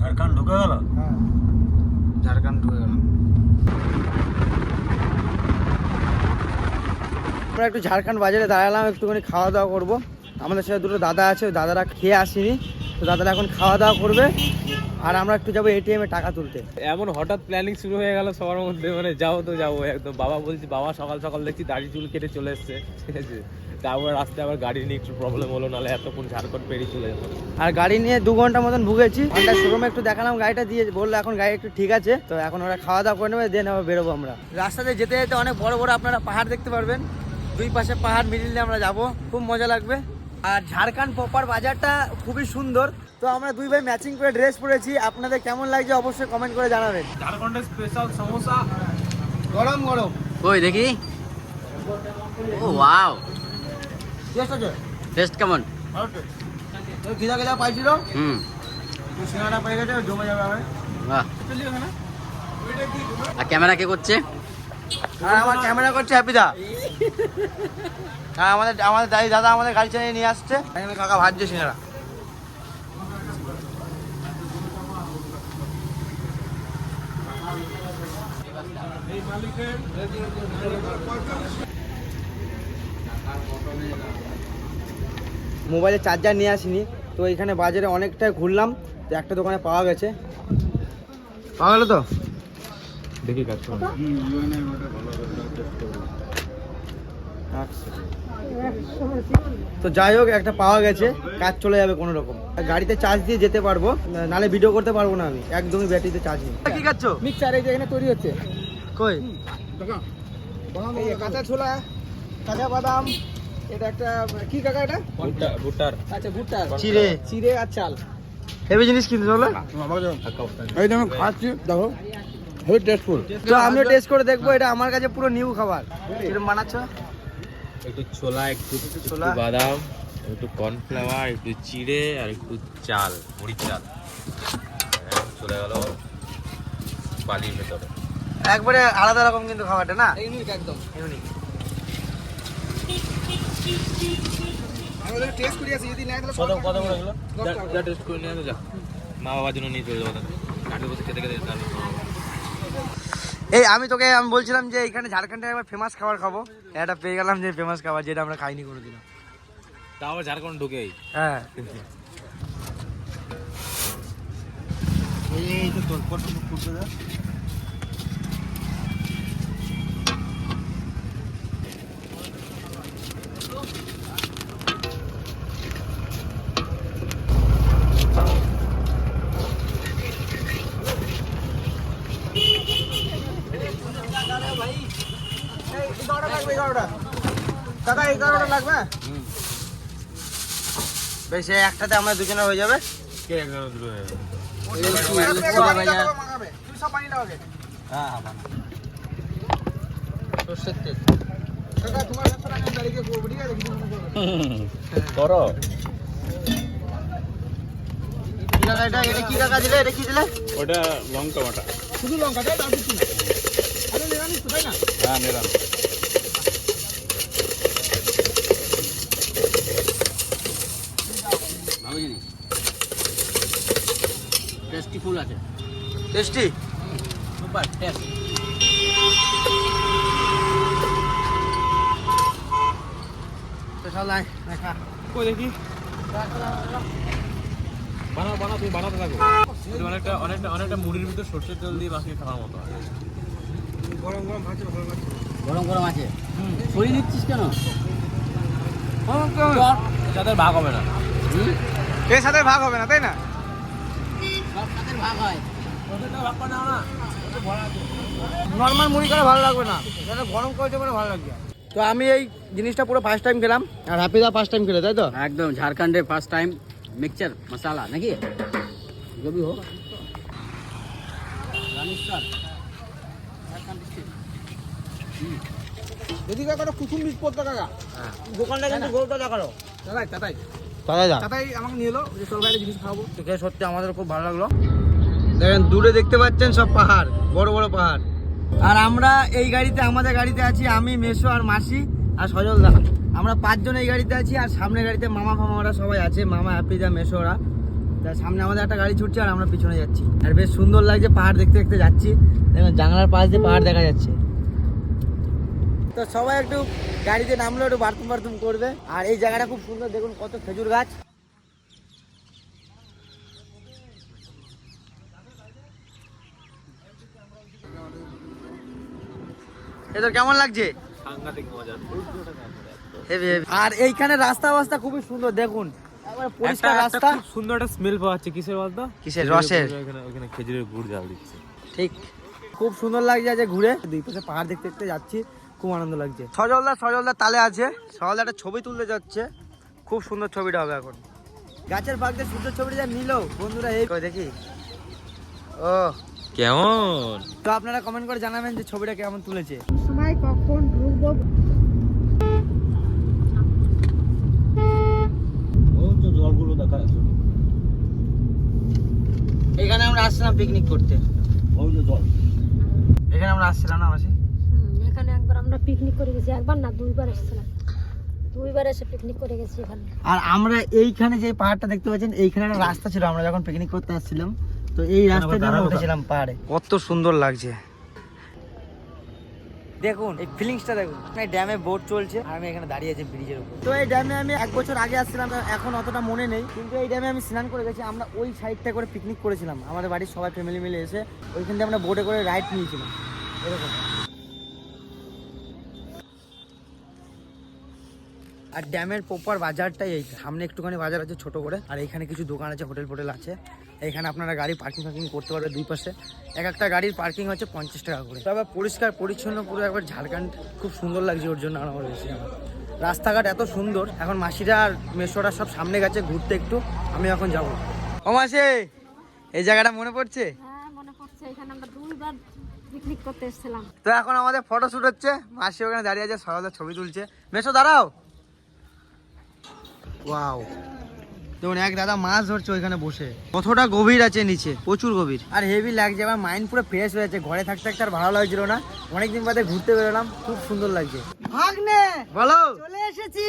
ঝাড়খণ্ড ঢুকে গেল? হ্যাঁ। ঝাড়খণ্ড ঢুকে গেলাম আমরা একটু ঝাড়খণ্ড বাজারে দাঁড়ালাম একটুখানি খাওয়া দাওয়া করব। আমাদের সাথে দুটো দাদা আছে দাদারা খেয়ে আসিনি। তো দাদারা এখন খাওয়া দাওয়া করবে আর আমরা একটু যাব এটিএমে টাকা তুলতে। এমন হঠাৎ প্ল্যানিং শুরু হয়ে গেল সবার মধ্যে মানে যাও তো যাব একদম। বাবা বলছি বাবা সকাল সকাল দেখছি দাড়ি চুল কেটে চলে এসছে। ঠিক আছে? তারপর রাস্তায় আবার গাড়ি নিয়ে একটু প্রবলেম হলো নাহলে এতক্ষণ ঝাড়খণ্ড পেরিয়ে চলে যাব আর গাড়ি নিয়ে দু ঘণ্টা মতন ভুগেছি। হন্ডা শোরুমে একটু দেখালাম গাড়িটা দিয়ে বলল এখন গাড়ি একটু ঠিক আছে। তো এখন ওরা খাওয়া দাওয়া করে নেবে দেন আবার বেরোবো আমরা। রাস্তাতে যেতে যেতে অনেক বড় বড় আপনারা পাহাড় দেখতে পারবেন। দুই পাশে পাহাড় মিডিল দিয়ে আমরা যাব। খুব মজা লাগবে। আর ঝাড়খণ্ড প্রপার বাজারটা খুবই সুন্দর। তো আমরা দুই ভাই ম্যাচিং করে ড্রেস পরেছি। আপনাদের কেমন লাগছে অবশ্যই কমেন্ট করে জানাবেন। ঝাড়খণ্ডের স্পেশাল সমোসা গরম গরম। কই দেখি। ও ওয়াও টেস্ট আছে? টেস্ট কেমন? ভালো খিদা খিদা পাইছিল? হুম। সিঙ্গাটা পেয়ে গেছে জমে যাবে বাহ। আর ক্যামেরা কে করছে? আর আমার ক্যামেরা করছে হ্যাপিদা হ্যাঁ আমাদের আমাদের দাদি দাদা আমাদের গাড়ি চালিয়ে নিয়ে আসছে। কাকা ভাজছে সিঙ্গারা। মোবাইলে চার্জার নিয়ে আসিনি তো এখানে বাজারে অনেকটা ঘুরলাম তো একটা দোকানে পাওয়া গেছে। পাওয়া গেল তো? দেখি কাজ তো যাই হোক একটা পাওয়া গেছে কাজ চলে যাবে কোনো রকম। গাড়িতে চার্জ দিয়ে যেতে পারব নালে ভিডিও করতে পারব না আমি একদমই ব্যাটারিতে চার্জ নেই। কি খাচ্ছ? মিক্সার এই যে এখানে তৈরি হচ্ছে। কই? কাঁচা ছোলা কাঁচা বাদাম এটা একটা কি কাকা এটা? ভুট্টা ভুট্টার। আচ্ছা ভুট্টা চিড়ে। চিড়ে আর চাল। হেভি জিনিস কিনতে চলো এই যে আমি খাচ্ছি দেখো হেভি টেস্টফুল তো আমিও টেস্ট করে দেখব এটা আমার কাছে পুরো নিউ খাবার। কিরম বানাচ্ছ? একটু ছোলা একটু ছোলা। বাদাম একটু কর্নফ্লাওয়ার একটু চিড়ে আর একটু চাল মুড়ির চাল। চলে গেল বালির ভেতরে। একবারে আলাদা রকম কিন্তু খাবারটা না? ইউনিক একদম। Unique। আমি টেস্ট করে আসি যদি না তাহলে কত কত করে এগুলো? দশ যা- টাকা। যা টেস্ট করে নিয়ে যা। মা বাবার জন্য নিয়ে চলে যাব বসে খেতে খেতে এই আমি তোকে আমি বলছিলাম যে এখানে ঝাড়খণ্ডে একবার ফেমাস খাবার খাব। এটা পেয়ে গেলাম যে ফেমাস খাবার যেটা আমরা খাইনি কোনো দিন তাও ঝাড়খণ্ড ঢুকেই। হ্যাঁ। এই তো তোর পর করতে দা এগারোটা লাগবে এগারোটা কাকা এগারোটা লাগবে বেশ এই একটাতে আমরা দুজনে হয়ে যাবে কে একদম দূরে হয়ে গেল। মাগাবে তুই সব পানি লাগাবে হ্যাঁ সর্ষের তেল কাকা তোমার ব্যবসাটা আমি গাড়িকে করব ঠিক আছে কিছু মনে করবে না। করো কাকা এটা? এটা কি কাকা দিলে? এটা কি দিলে? ওটা লঙ্কা বাটা। শুধু লঙ্কা তাই আর কিছু আরে নিরামিষ তাই না? হ্যাঁ নিলাম ভালো জিনিস টেস্টি ফুল আছে। টেস্টি? সুপার টেস্ট দেখা? বানাও বানাও তুমি বানাতে থাকো। অনেকটা অনেকটা অনেকটা মুড়ির ভিতর সর্ষের তেল দিয়ে মাখিয়ে খাওয়ার মতো। গরম গরম ভাত। গরম গরম আছে। সরিয়ে নিচ্ছিস কেন? যাদের ভাগ হবে না। সাথে ভাগ হবে না তাই না? নর্মাল মুড়ি করে ভালো লাগবে না যেটা গরম করেছে মানে ভালো লাগবে তো আমি এই জিনিসটা পুরো ফার্স্ট টাইম খেলাম আর হাপিদা ফার্স্ট টাইম খেলে তাই তো? একদম ঝাড়খণ্ডের ফার্স্ট টাইম মিক্সচার মশালা নাকি? যদি হোক। যদি কাকা কুসুম বীজ পড়তো কাকা দোকানটা কিন্তু হ্যাঁ। গোলটা দেখাল। দাদাই দাদাই। আমাকে নিয়ে এলো যে চল জিনিস খাব তোকে সত্যি আমাদের খুব ভালো লাগল। দেখেন দূরে দেখতে পাচ্ছেন সব পাহাড় বড় বড় পাহাড়। আর আমরা এই গাড়িতে আমাদের গাড়িতে আছি আমি মেসো আর মাসি আর সজল দা। আমরা পাঁচজন এই গাড়িতে আছি আর সামনের গাড়িতে মামা ফামারা সবাই আছে মামা হ্যাপিদা মেসোরা তার সামনে আমাদের একটা গাড়ি ছুটছে আর আমরা পিছনে যাচ্ছি। আর বেশ সুন্দর লাগছে পাহাড় দেখতে দেখতে যাচ্ছি। দেখুন জানলার পাশ দিয়ে পাহাড় দেখা যাচ্ছে। তো সবাই একটু গাড়িতে নামলো একটু বাথরুম বাথরুম করবে। আর এই জায়গাটা খুব সুন্দর দেখুন কত খেজুর গাছ। এদের কেমন লাগছে? আর এইখানে রাস্তা বাস্তা খুবই সুন্দর দেখুন। পরিষ্কার রাস্তা। সুন্দর একটা স্মেল পাওয়া যাচ্ছে। কিসের বলতো কিসের? রসের? ওখানে ওখানে খেজুরের গুড় জাল দিচ্ছে। ঠিক। খুব সুন্দর লাগছে ঘুরে। দুই পাশে পাহাড় দেখতে দেখতে যাচ্ছি। খুব আনন্দ লাগছে। সজলদা সজলদা তালে আছে। সজলদা একটা ছবি তুলতে যাচ্ছে। খুব সুন্দর ছবিটা হবে এখন। গাছের ফাঁক সুন্দর ছবিটা যা নিল। বন্ধুরা এই কই দেখি? ও। কেমন? তো আপনারা কমেন্ট করে জানাবেন যে ছবিটা কেমন তুলেছে। সময় কখন ঢুকবো? জলগুলো এখানে আমরা আসছিলাম পিকনিক করতে। এখানে আমরা আসছিলাম না মাসি? আমরা পিকনিক করে গেছি একবার না দুইবার এসেছিলাম। দুইবার এসে পিকনিক করে গেছি এখানে। আর আমরা এইখানে যে পাহাড়টা দেখতে পাচ্ছেন এইখানে একটা রাস্তা ছিল আমরা যখন পিকনিক করতে আসছিলাম তো এই রাস্তা দিয়ে উঠেছিলাম পাহাড়ে। কত সুন্দর লাগছে। দেখুন এই ফিলিংসটা দেখুন। এই ড্যামে বোট চলছে আর আমি এখানে দাঁড়িয়ে আছি ব্রিজের উপর। তো এই ড্যামে আমি এক বছর আগে আসছিলাম এখন অতটা মনে নেই। কিন্তু এই ড্যামে আমি স্নান করে গেছি আমরা ওই সাইডটা করে পিকনিক করেছিলাম। আমাদের বাড়ির সবাই ফ্যামিলি মিলে এসে ওইখান থেকে আমরা বোটে করে রাইড নিয়েছিলাম। এরকম। আর ড্যামের প্রপার বাজারটাই এই। সামনে একটুখানি বাজার আছে ছোট করে। আর এখানে কিছু দোকান আছে হোটেল ফোটেল আছে। এখানে আপনারা গাড়ি পার্কিং ফার্কিং করতে পারবে দুই পাশে। এক একটা গাড়ির পার্কিং হচ্ছে পঞ্চাশ টাকা করে। তবে পরিষ্কার পরিচ্ছন্ন পুরো একবার ঝাড়খণ্ড খুব সুন্দর লাগছে ওর জন্য আমার বেশি রাস্তাঘাট এত সুন্দর এখন মাসিরা আর মেশোরা সব সামনে গেছে ঘুরতে একটু। আমি এখন যাব। ও মাসে এই জায়গাটা মনে পড়ছে? হ্যাঁ তো এখন আমাদের ফটো শুট হচ্ছে। মাসি ওখানে দাঁড়িয়ে আছে সরদার ছবি তুলছে। মেশো দাঁড়াও। ওয়াও দেখুন এক দাদা মাছ ধরছে ওইখানে বসে। কতটা গভীর আছে নিচে প্রচুর গভীর। আর হেভি লাগছে আমার মাইন্ড পুরো ফ্রেশ হয়ে যাচ্ছে। ঘরে থাকতে থাকতে আর ভালো লাগছিল না। অনেকদিন বাদে ঘুরতে বেরোলাম খুব সুন্দর লাগছে। ভাগ্নে বলো। চলে এসেছি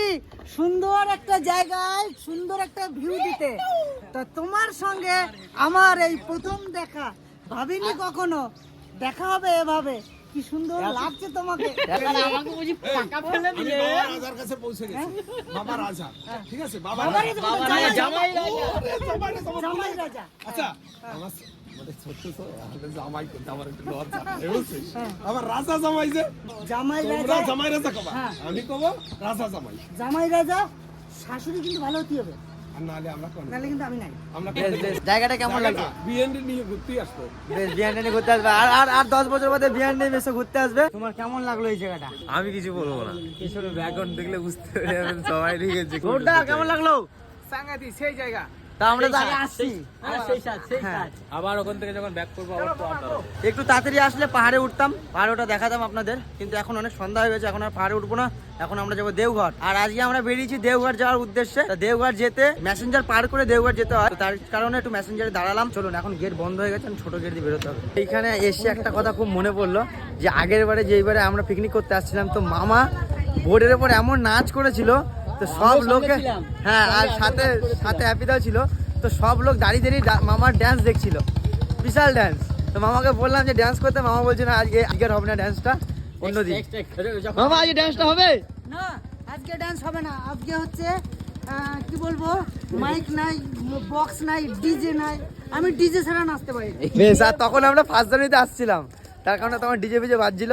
সুন্দর একটা জায়গায় সুন্দর একটা ভিউ দিতে। তা তোমার সঙ্গে আমার এই প্রথম দেখা। ভাবিনি কখনো? দেখা হবে এভাবে। কি সুন্দর লাগছে তোমাকে। আমাকে বুঝি টাকা ফেলে দিলে। রাজার কাছে পৌঁছে গেছে। বাবা রাজা। ঠিক আছে? বাবা জামাই রাজা। জামাই রাজা। আচ্ছা লজ্জা বুঝছিস আমার রাজা জামাই যে। জামাই রাজা। জামাই রাজা কবা? হ্যাঁ। আমি কব রাজা জামাই। জামাই রাজা শাশুড়ি কিন্তু ভালো হতে হবে। আর নাহলে আমরা নাহলে কিন্তু আমি নাই। আমরা। জায়গাটা কেমন বিএনডি নিয়ে ঘুরতে আসব বেশ ঘুরতে আসবে। আর আর আর দশ বছর বাদে বিয়ান্ডে মেসে ঘুরতে আসবে? তোমার কেমন লাগল এই জায়গাটা? আমি কিছু বলব না। পিছনে ব্যাকগ্রাউন্ড দেখলে বুঝতে পারবেন সবাই ঠিক আছে জোরদার কেমন লাগল? সাংঘাতি সেই জায়গা। তা আমরা তো আগে আসছি। হ্যাঁ। আবার ওখান থেকে যখন ব্যাক করব আবার তো একটু তাড়াতাড়ি আসলে পাহাড়ে উঠতাম পাহাড়ে ওটা দেখাতাম আপনাদের কিন্তু এখন অনেক সন্ধ্যা হয়ে গেছে এখন আর পাহাড়ে উঠবো না এখন আমরা যাব দেওঘর। আর আজকে আমরা বেরিয়েছি দেওঘর যাওয়ার উদ্দেশ্যে। দেওঘর যেতে মেসেঞ্জার পার করে দেওঘর যেতে হয়। তার কারণে একটু মেসেঞ্জারে দাঁড়ালাম। চলুন এখন গেট বন্ধ হয়ে গেছে ছোট গেট দিয়ে বেরোতে হবে। এইখানে এসে একটা কথা খুব মনে পড়ল যে আগের বারে যেইবারে আমরা পিকনিক করতে আসছিলাম তো মামা বোর্ডের ওপর এমন নাচ করেছিল তো সব লোকে হ্যাঁ আর সাথে সাথে হ্যাপিদাও ছিল। তো সব লোক দাঁড়িয়ে দাঁড়িয়ে মামার ড্যান্স দেখছিল। বিশাল ড্যান্স তো মামাকে বললাম যে ড্যান্স করতে মামা বলছে না আজকে আজকের হবে না ড্যান্সটা অন্য দিন। মামা আজকে ড্যান্সটা হবে? না আজকে ডান্স হবে না। আজকে হচ্ছে কি বলব? মাইক নাই বক্স নাই ডিজে নাই। আমি ডিজে ছাড়া নাচতে পারি না। বেশ আর তখন আমরা ফার্স্ট জার্নিতে আসছিলাম। তার কারণে তখন ডিজে ফিজে বাজছিল।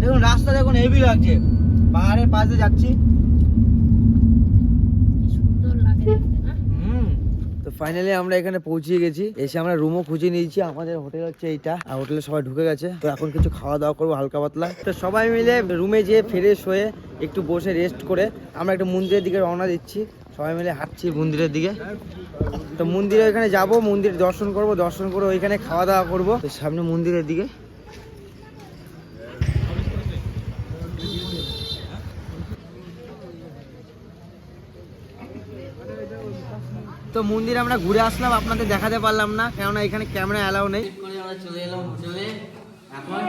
দেখুন রাস্তা দেখুন হেভি লাগছে। পাহাড়ের পাশে যাচ্ছি কি সুন্দর লাগে দেখতে না তো ফাইনালি আমরা এখানে পৌঁছে গেছি। এসে আমরা রুমও খুঁজে নিয়েছি। আমাদের হোটেল হচ্ছে এইটা। আর হোটেলে সবাই ঢুকে গেছে। তো এখন কিছু খাওয়া দাওয়া করব হালকা পাতলা। তো সবাই মিলে রুমে যেয়ে ফ্রেশ হয়ে একটু বসে রেস্ট করে আমরা একটু মন্দিরের দিকে রওনা দিচ্ছি। সবাই মিলে হাঁটছি মন্দিরের দিকে। তো মন্দিরে ওইখানে যাব, মন্দির দর্শন করব, দর্শন করে ওইখানে খাওয়া দাওয়া করব। সামনে মন্দিরের দিকে। তো মন্দির আমরা ঘুরে আসলাম আপনাদের দেখাতে পারলাম না কেননা এখানে ক্যামেরা অ্যালাউ নেই। চলে এলাম হোটেলে। এখন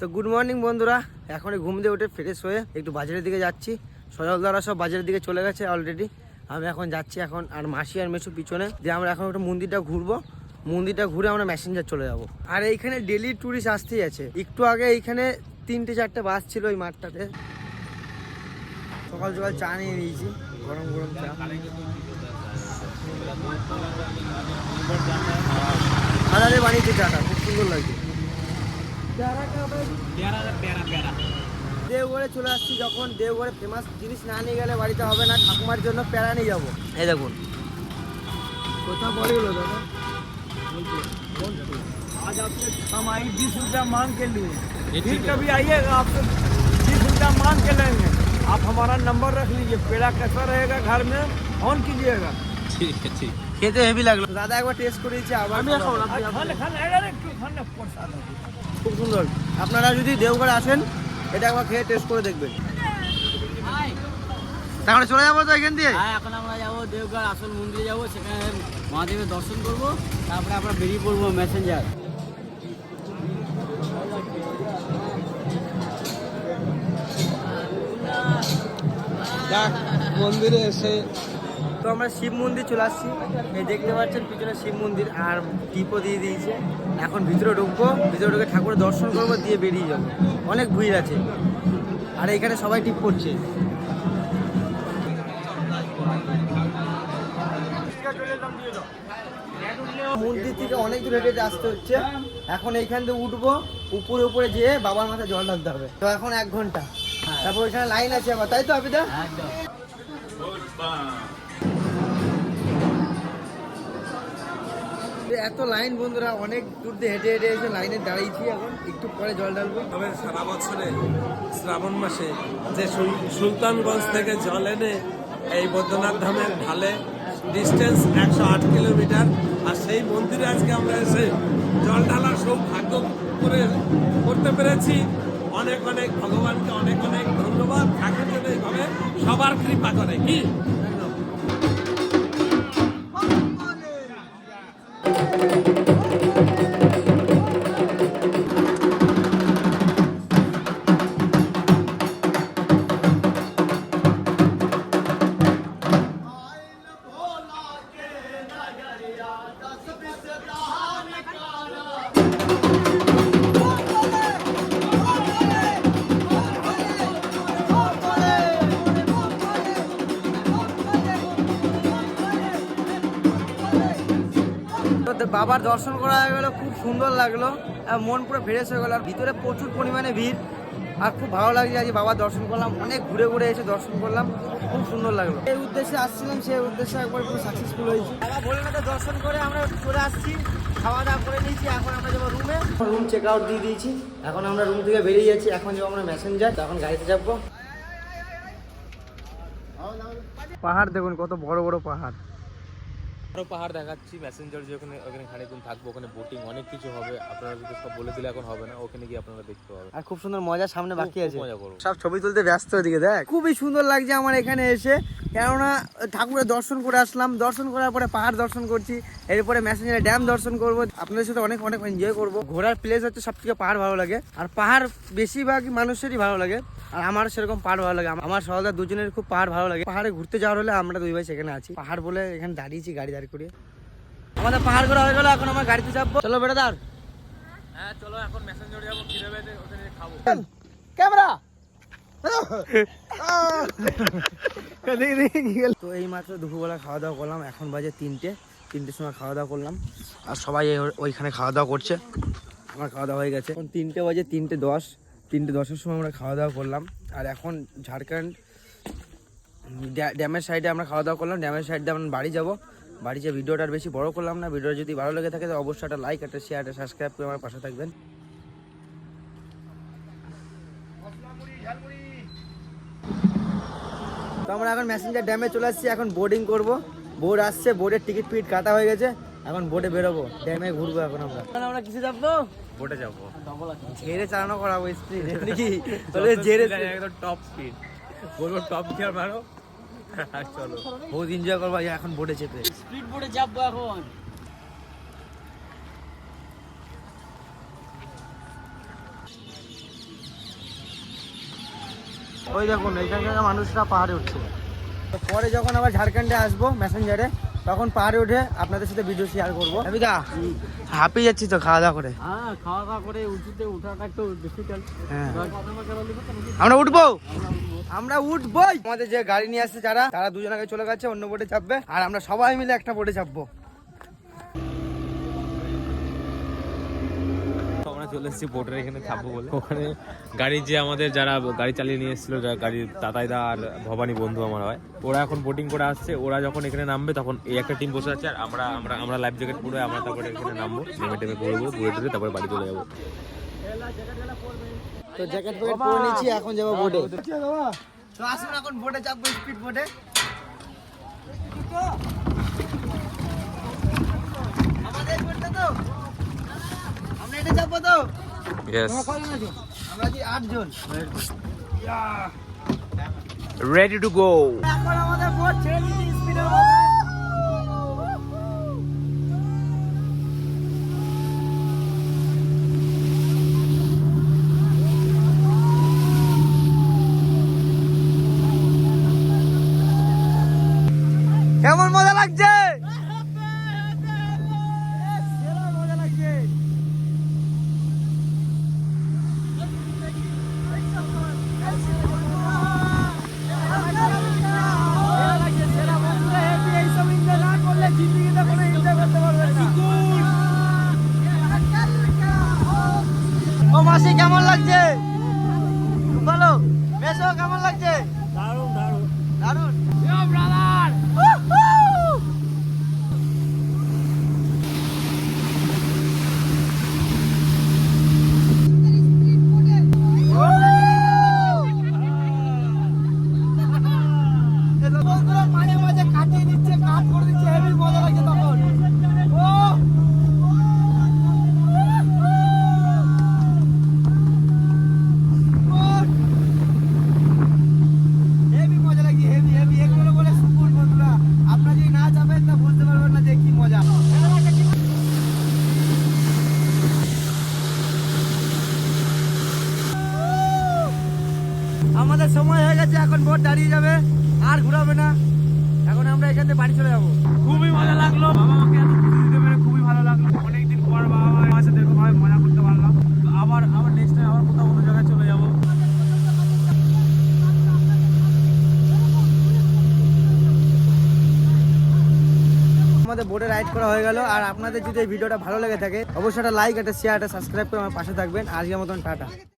তো গুড মর্নিং বন্ধুরা এখনই ঘুম দিয়ে উঠে ফ্রেশ হয়ে একটু বাজারের দিকে যাচ্ছি। সজলদারা সব বাজারের দিকে চলে গেছে অলরেডি আমি এখন যাচ্ছি এখন আর মাসি আর মেসু পিছনে। যে আমরা এখন একটা মন্দিরটা ঘুরবো। মন্দিরটা ঘুরে আমরা মেসেঞ্জার চলে যাব। আর এইখানে ডেলি ট্যুরিস্ট আসতেই আছে। একটু আগে এইখানে তিনটে চারটে বাস ছিল ওই মাঠটাতে। সকাল সকাল চা নিয়ে নিয়েছি গরম গরম চা। আদারে বানিয়েছে চাটা খুব সুন্দর লাগছে। দেওঘরে চলে আসছি যখন দেওঘরে ফেমাস জিনিস না নিয়ে গেলে বাড়িতে হবে না ঠাকুমার জন্য প্যারা নিয়ে যাব। এই দেখুন। কোথাও বলি হলো দাদা? আজ আপনি বিশ রুপিয়া মাং কে फिर कभी आइएगा आपसे बीस रुपया मांग के लेंगे आप हमारा नंबर रख लीजिए पेड़ा कैसा रहेगा घर में ऑन कीजिएगा ঠিক আছে ঠিক খেতে হেভি লাগলো দাদা একবার টেস্ট করে দিচ্ছে আবার খাবো। खाने खाने अरे क्यों खाने प्रसाद है। খুব সুন্দর আপনারা যদি দেওঘরে আসেন এটা একবার খেয়ে টেস্ট করে দেখবেন তাহলে চলে যাবো তো এখান দিয়ে হ্যাঁ এখন আমরা যাবো দেবগড় আসল মন্দিরে যাবো সেখানে মহাদেবের দর্শন করব তারপরে আমরা বেরিয়ে পড়বো মেসেঞ্জার দেখ মন্দিরে এসে তো আমরা শিব মন্দির চলে আসছি। এই দেখতে পাচ্ছেন, পিছনে শিব মন্দির আর টিপও দিয়ে দিয়েছে। এখন ভিতরে ঢুকবো, ভিতরে ঢুকে ঠাকুরের দর্শন করব, দিয়ে বেরিয়ে যাব। অনেক ভিড় আছে। আর এখানে সবাই টিপ করছে। মন্দির থেকে অনেক দূর হেঁটে আসতে হচ্ছে। এখন এইখান থেকে উঠবো, উপরে উপরে যেয়ে বাবার মাথায় জল ঢালতে হবে। তো এখন এক ঘণ্টা। তারপর ওইখানে লাইন আছে আবার তাই তো একদম। এত লাইন বন্ধুরা অনেক দূর দিয়ে হেঁটে হেঁটে এসে লাইনে দাঁড়িয়েছি এখন একটু পরে জল ঢালবো। তবে সারা বছরে শ্রাবণ মাসে যে সুলতানগঞ্জ থেকে জল এনে এই বৈদ্যনাথ ধামের ঢালে ডিস্টেন্স একশো আট কিলোমিটার আর সেই মন্দিরে আজকে আমরা এসে জল ঢালার সৌভাগ্য করে করতে পেরেছি। অনেক অনেক ভগবানকে অনেক অনেক ধন্যবাদ। ঠাকুর যেন এইভাবে সবার কৃপা করে কি? তো বাবার দর্শন করা হয়ে গেলো খুব সুন্দর লাগল মন পুরো ফ্রেশ হয়ে গেলো আর ভিতরে প্রচুর পরিমাণে ভিড় আর খুব ভালো লাগছে আজকে বাবার দর্শন করলাম অনেক ঘুরে ঘুরে এসে দর্শন করলাম খুব সুন্দর লাগল। এই উদ্দেশ্যে আসছিলাম সেই উদ্দেশ্যে একবার পুরো সাকসেসফুল হয়েছি। বাবা ভোলেনাথের দর্শন করে আমরা চলে আসছি খাওয়া দাওয়া করে নিয়েছি এখন আমরা যাব রুমে রুম চেক আউট দিয়ে দিয়েছি এখন আমরা রুম থেকে বেরিয়ে যাচ্ছি এখন যাব আমরা মেসেঞ্জার এখন গাড়িতে যাব পাহাড় দেখুন কত বড় বড় পাহাড়। আরও পাহাড় দেখাচ্ছি প্যাসেঞ্জার যে ওখানে ওখানে খানিকক্ষণ থাকব ওখানে বোটিং অনেক কিছু হবে আপনারা যদি সব বলে দিলে এখন হবে না ওখানে গিয়ে আপনারা দেখতে পাবেন। আর খুব সুন্দর মজা সামনে বাকি আছে। মজা করব। সব ছবি তুলতে ব্যস্ত ওদিকে দেখ। খুবই সুন্দর লাগছে আমার এখানে এসে কেননা ঠাকুরের দর্শন করে আসলাম। দর্শন করার পরে পাহাড় দর্শন করছি এরপরে ম্যাসেঞ্জারে ড্যাম দর্শন করব। আপনাদের সাথে অনেক অনেক এনজয় করব। ঘোরার প্লেস হচ্ছে সব থেকে পাহাড় ভালো লাগে। আর পাহাড় বেশিরভাগ মানুষেরই ভালো লাগে। আর আমার সেরকম পাহাড় ভালো লাগে। আমার সহদা দুজনের খুব পাহাড় ভালো লাগে। পাহাড়ে ঘুরতে যাওয়ার হলে আমরা দুই ভাই সেখানে আছি। পাহাড় বলে এখানে দাঁড়িয়েছি গাড়ি দাঁড়িয়ে করে আমাদের পাহাড় ঘোরা হয়ে গেল এখন আমার গাড়িতে চাপবো চলো বেটাদার। হ্যাঁ চলো এখন মেসেঞ্জার যাব খিদে ওখানে খাব। ক্যামেরা! তো এই মাত্র দুপুরবেলা খাওয়া দাওয়া করলাম এখন বাজে তিনটে। তিনটের সময় খাওয়া দাওয়া করলাম। আর সবাই ওইখানে খাওয়া দাওয়া করছে। আমার খাওয়া দাওয়া হয়ে গেছে। এখন তিনটে বাজে তিনটে দশ। তিনটে দশের সময় আমরা খাওয়া দাওয়া করলাম। আর এখন ঝাড়খণ্ড ড্যামের সাইডে আমরা খাওয়া দাওয়া করলাম। ড্যামের সাইডে আমরা বাড়ি যাব। বাড়ি যে ভিডিওটা বেশি বড় করলাম না ভিডিও যদি ভালো লেগে থাকে তো অবশ্যই একটা লাইক একটা শেয়ার একটা সাবস্ক্রাইব করে আমার পাশে থাকবেন। তো আমরা এখন মেসেঞ্জার ড্যামে চলে আসছি। এখন বোর্ডিং করব। বোর্ড আসছে বোর্ডের টিকিট ফিট কাটা হয়ে গেছে। এখন বোটে বেরোবো। ড্যামে ঘুরবো এখন আমরা। আমরা কিসে যাব? বোটে যাব। ঝেড়ে চালানো করাবো স্পিড নাকি? তাহলে ঝেড়ে একদম টপ স্পিড বলব টপ গিয়ার মারো। আর চলো। বহুত এনজয় করব এখন বোর্ডে চেপে স্পিড বোটে চাপবো এখন। ওই দেখুন এইখানকার মানুষরা পাহাড়ে উঠছে। তো পরে যখন আবার ঝাড়খণ্ডে আসব মেসেঞ্জারে তখন পাহাড়ে উঠে আপনাদের সাথে ভিডিও শেয়ার করব। দা হাঁপিয়ে যাচ্ছি তো খাওয়া দাওয়া করে। হ্যাঁ খাওয়া দাওয়া করে উঁচুতে ওঠাটা একটু ডিফিকাল্ট হ্যাঁ। আমরা উঠবো? আমরা উঠবোই। আমাদের যে গাড়ি নিয়ে আসছে যারা তারা দুজন আগে চলে গেছে অন্য বোটে চাপবে। আর আমরা সবাই মিলে একটা বোটে চাপবো আমরা চলে এসেছি বোটের এখানে থাকব বলে। ওখানে গাড়ির যে আমাদের যারা গাড়ি চালিয়ে নিয়ে এসেছিল যারা গাড়ির তাতাইদা আর ভবানী বন্ধু আমার হয় ওরা এখন বোটিং করে আসছে। ওরা যখন এখানে নামবে তখন এই একটা টিম বসে আছে আর আমরা আমরা আমরা লাইফ জ্যাকেট পরে আমরা তারপরে এখানে নামবো। নেমে টেমে ঘুরবো ঘুরে টুরে তারপরে বাড়ি চলে যাব। তো জ্যাকেট প্যাকেট পরে নিচ্ছি এখন যাব বোটে তো আসুন এখন বোটে চাপবো স্পিড বোটে আমাদের বোটটা তো এটা চাপবো তো? ইয়েস আমরা কি আটজন। রেডি টু গো এখন আমাদের বোট ছেড়ে দিচ্ছি স্পিডের মধ্যে কেমন মজা লাগছে মজা লাগছে ও মাসি কেমন লাগছে খুব ভালো বেশো কেমন লাগছে দারুণ দারুণ দারুণ মাঝে মাঝে কাটিয়ে দিচ্ছে কাট করে দিচ্ছে হেভি মজা লাগছে তখন ও হেভি মজা লাগছে হেভি হেভি এগুলো বলে সুকুন বন্ধুরা আপনারা যদি না যাবেন তা বুঝতে পারবেন না যে কি মজা আমাদের সময় হয়ে গেছে এখন বোট দাঁড়িয়ে যাবে আর ঘুরাবে না। এখন আমরা এখান থেকে বাড়ি চলে যাব। খুবই মজা লাগল। বাবা মাকে এত খুশি দিতে পেরে খুবই ভালো লাগল। অনেকদিন পর বাবা মায়ের সাথে এরকম ভাবে মজা করতে পারলাম। আবার আবার নেক্সট টাইম আবার কোথাও অন্য জায়গায় চলে যাব। আমাদের বোটে রাইড করা হয়ে গেল আর আপনাদের যদি এই ভিডিওটা ভালো লেগে থাকে অবশ্যই একটা লাইক একটা শেয়ার একটা সাবস্ক্রাইব করে আমার পাশে থাকবেন। আজকের মতন টাটা।